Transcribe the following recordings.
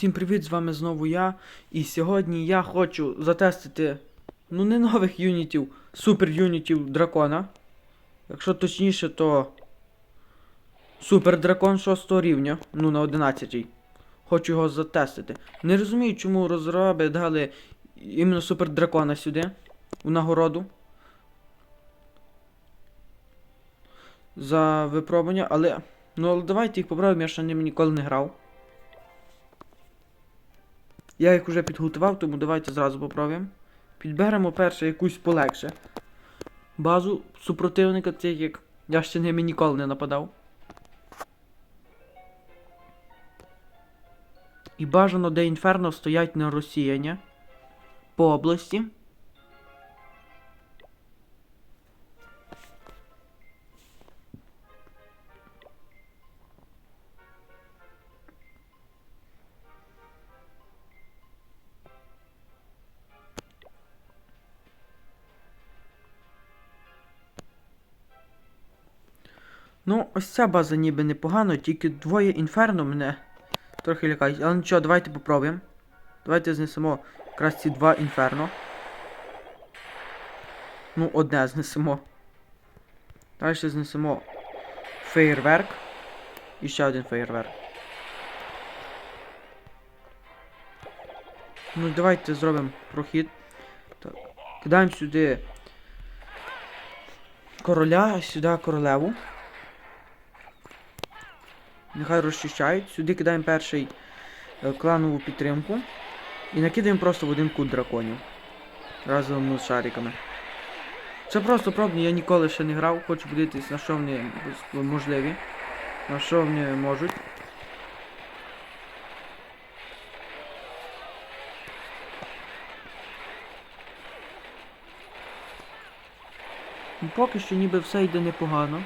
Всім привіт, з вами знову я. І сьогодні я хочу затестити, ну не нових юнітів, супер юнітів дракона. Якщо точніше, то супер дракон 6 рівня, ну на 11. Хочу його затестити. Не розумію, чому розроби дали іменно супер дракона сюди, у нагороду. За випробування, але. Ну але давайте їх попробуємо, я ще ніколи не грав. Я їх вже підготував, тому давайте зразу попробуємо. Підберемо перше якусь полегше. Базу супротивника, це як я ще ними ніколи не нападав. І бажано, де інферно стоять на розсіяння по області. Ну, ось ця база ніби непогано, тільки двоє інферно мене трохи лякають. Але нічого, давайте попробуємо. Давайте знесемо якраз ці два інферно. Ну, одне знесемо. Далі знесемо фейерверк. І ще один фейерверк. Ну, давайте зробимо прохід. Так. Кидаємо сюди короля, а сюди королеву. Нехай розчищають. Сюди кидаємо перший е, кланову підтримку. І накидаємо просто в один кут драконів. Разом з шариками. Це просто пробні, я ніколи ще не грав, хочу подивитись на що вони можливі. На що вони можуть. Поки що ніби все йде непогано.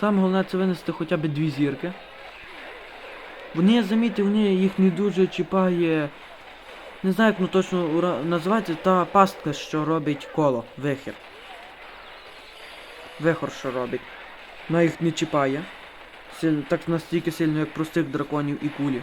Саме головне це винести хоча б дві зірки. Вони, я замітив, вони їх не дуже чіпає. Не знаю, як воно точно називається, та пастка, що робить коло, вихір. Вихор, що робить. Вона їх не чіпає. Так настільки сильно, як простих драконів і кулі.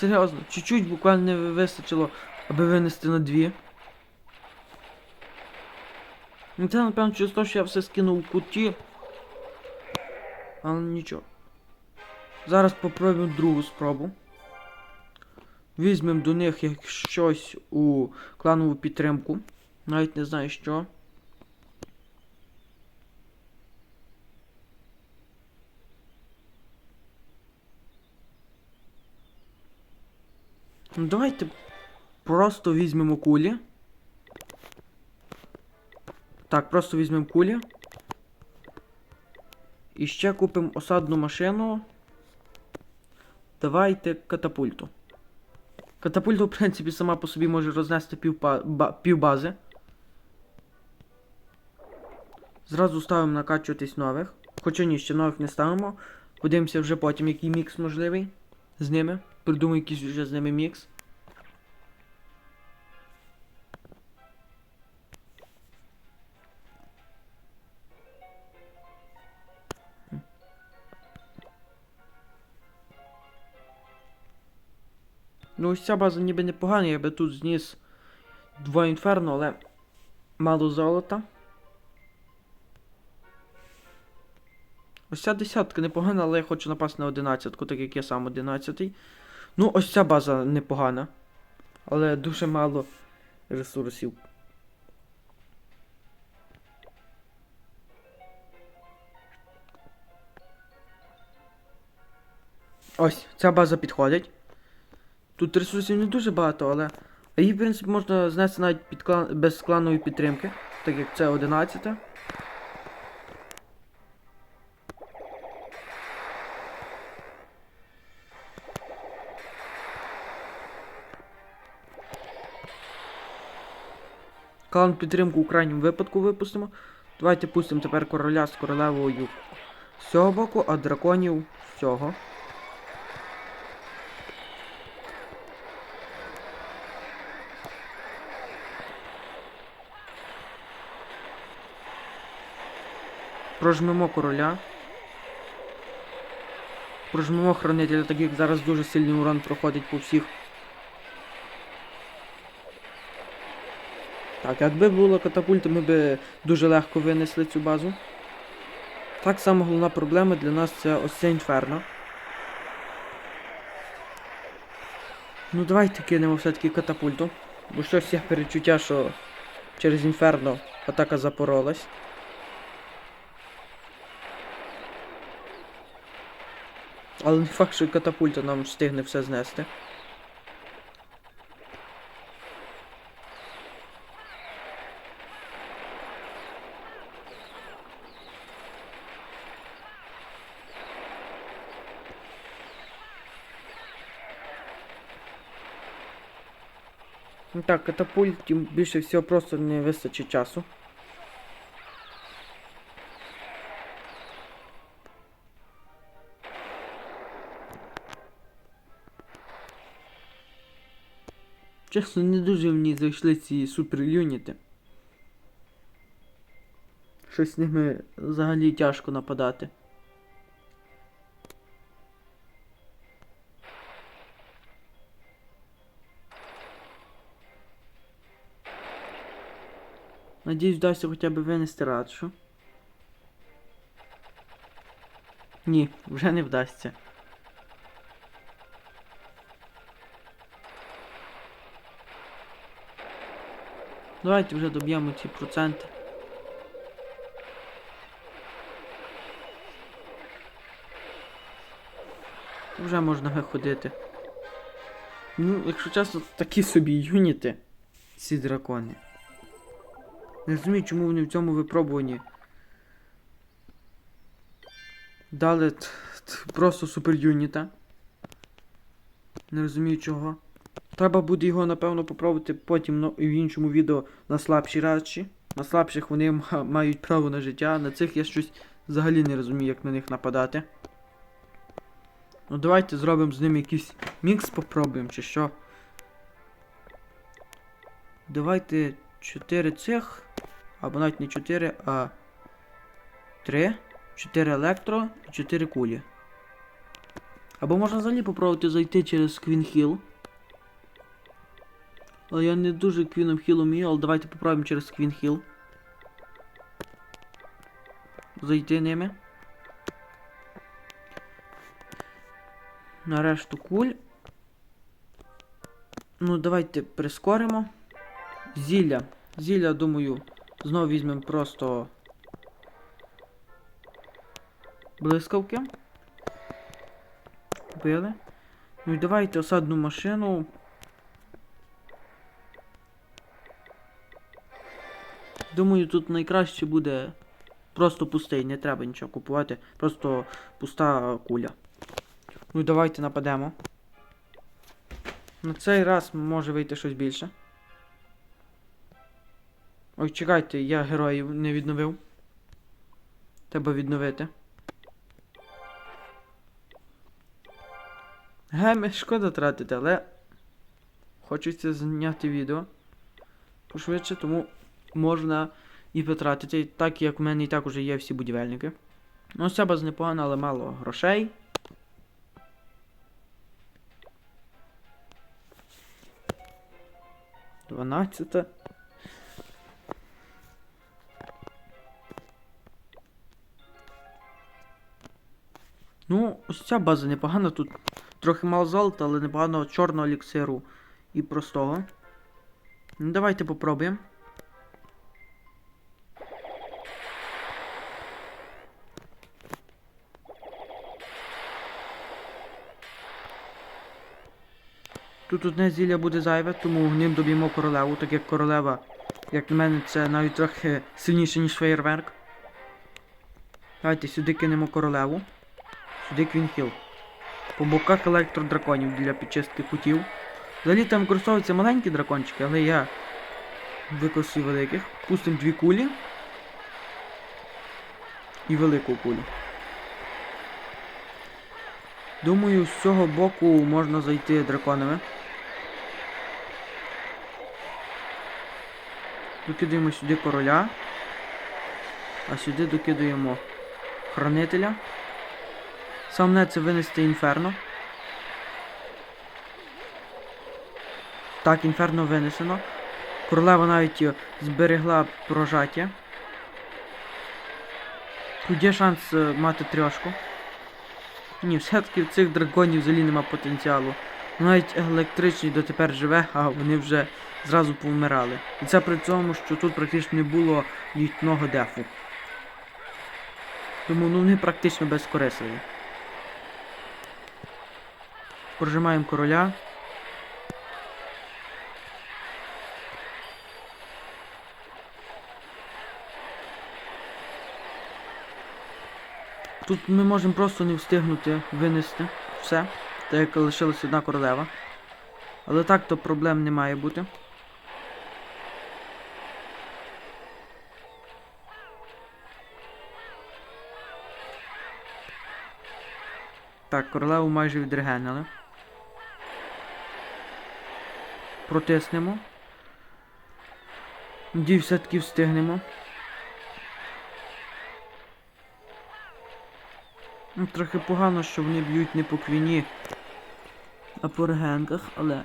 Серйозно, чуть-чуть буквально не вистачило, аби винести на дві. Ну це, напевно, через те, що я все скинув у куті. Але нічого. Зараз попробуємо другу спробу. Візьмемо до них як щось у кланову підтримку. Навіть не знаю що. Ну давайте просто візьмемо кулі. Так, просто візьмемо кулі. І ще купимо осадну машину. Давайте катапульту. Катапульта, в принципі, сама по собі може рознести пів, ба пів бази. Зразу ставимо накачуватись нових. Хоча ні, ще нових не ставимо. Подивимося вже потім, який мікс можливий з ними. Придумаю якийсь вже з ними мікс. Ну ось ця база ніби непогана, я би тут зніс два інферно, але мало золота. Ось ця десятка непогана, але я хочу напасти на одинадцятку, так як я сам одинадцятий. Ну, ось ця база непогана. Але дуже мало ресурсів. Ось, ця база підходить. Тут ресурсів не дуже багато, але. Її, в принципі, можна знести навіть під клан... без кланової підтримки, так як це 11. Калан підтримку у крайньому випадку випустимо. Давайте пустимо тепер короля з королевою з цього боку, а драконів з цього. Прожмемо короля. Прожмемо хранителя, так як зараз дуже сильний урон проходить по всіх. Так, якби було катапульти, ми би дуже легко винесли цю базу. Так само головна проблема для нас це ось це інферно. Ну давайте кинемо все-таки катапульту. Бо щось є перечуття, що через інферно атака запоролась. Але не факт, що катапульта нам встигне все знести. Так, катапульті більше всього просто не вистачить часу. Чесно, не дуже мені зайшли ці супер юніти. Щось з ними взагалі тяжко нападати. Надіюсь, вдасться хоча б винести радшу. Ні, вже не вдасться. Давайте вже доб'ємо ці проценти. Вже можна виходити. Ну, якщо чесно, такі собі юніти, ці дракони. Не розумію, чому вони в цьому випробуванні. Дали просто супер юніта. Не розумію чого. Треба буде його, напевно, попробувати потім ну, в іншому відео на слабші радші. На слабших вони мають право на життя, на цих я щось взагалі не розумію, як на них нападати. Ну давайте зробимо з ними якийсь мікс попробуємо, чи що. Давайте 4 цих. Або навіть не 4, а 3, 4 електро і 4 кулі. Або можна взагалі попробувати зайти через Квін Хіл. Але я не дуже Квіном Хіл вмію, але давайте попробуємо через Квін Хіл. Зайти ними. На решту куль. Ну, давайте прискоримо. Зілля. Зілля, думаю, знову візьмемо просто блискавки. Купили. Ну і давайте осадну машину. Думаю, тут найкраще буде просто пустий, не треба нічого купувати, просто пуста куля. Ну і давайте нападемо. На цей раз може вийти щось більше. Ой, чекайте, я героїв не відновив. Треба відновити. Геми, шкода тратити, але хочеться зняти відео пошвидше, тому можна і потратити, так як в мене і так уже є всі будівельники. Ну, ця база непогана, але мало грошей. Дванадцята. Ну, ось ця база непогана, тут трохи мало золота, але непогано чорного еліксиру і простого. Ну, давайте попробуємо. Тут одне зілля буде зайве, тому ним доб'ємо королеву, так як королева, як на мене, це навіть трохи сильніше, ніж фейерверк. Давайте сюди кинемо королеву. Сюди квінхіл. По боках електродраконів для підчистки кутів. Взагалі там використовуються маленькі дракончики, але я використаю великих. Пустимо дві кулі. І велику кулю. Думаю, з цього боку можна зайти драконами. Докидаємо сюди короля. А сюди докидаємо хранителя. Саме це винести інферно. Так, інферно винесено. Королева навіть е, зберегла прожаття. Тут є шанс е, мати трьошку. Ні, все-таки в цих драконів взагалі нема потенціалу. Навіть електричний дотепер живе, а вони вже зразу повмирали. І це при цьому, що тут практично не було літного дефу. Тому ну вони практично безкорисливі. Прожимаємо короля. Тут ми можемо просто не встигнути винести все, так як лишилась одна королева. Але так то проблем не має бути. Так, королеву майже відрегенили. Протиснемо. Надію, все-таки встигнемо. Ну, трохи погано, що вони б'ють не по квіні, а по регенках, але.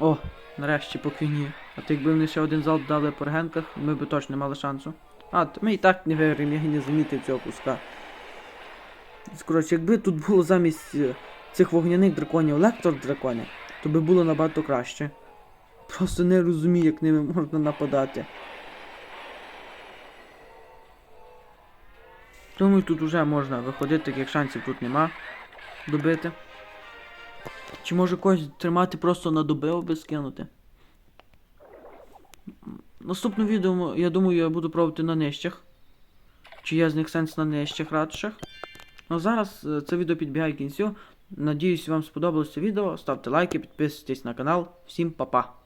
О, нарешті по квіні. А то якби вони ще один залп дали по регенках, ми б точно не мали шансу. А, то ми і так не виграємо, я і не замітив цього куска. Коротше, якби тут було замість е, цих вогняних драконів лектор дракони, то би було набагато краще. Просто не розумію, як ними можна нападати. Тому тут вже можна виходити, таких шансів тут нема добити. Чи може когось тримати просто на доби, аби скинути? Наступне відео, я думаю, я буду пробувати на нижчих. Чи є з них сенс на нижчих ратушах. Ну зараз е, це відео підбігає кінцю. Надіюсь, вам сподобалось це відео. Ставте лайки, підписуйтесь на канал. Всім па-па!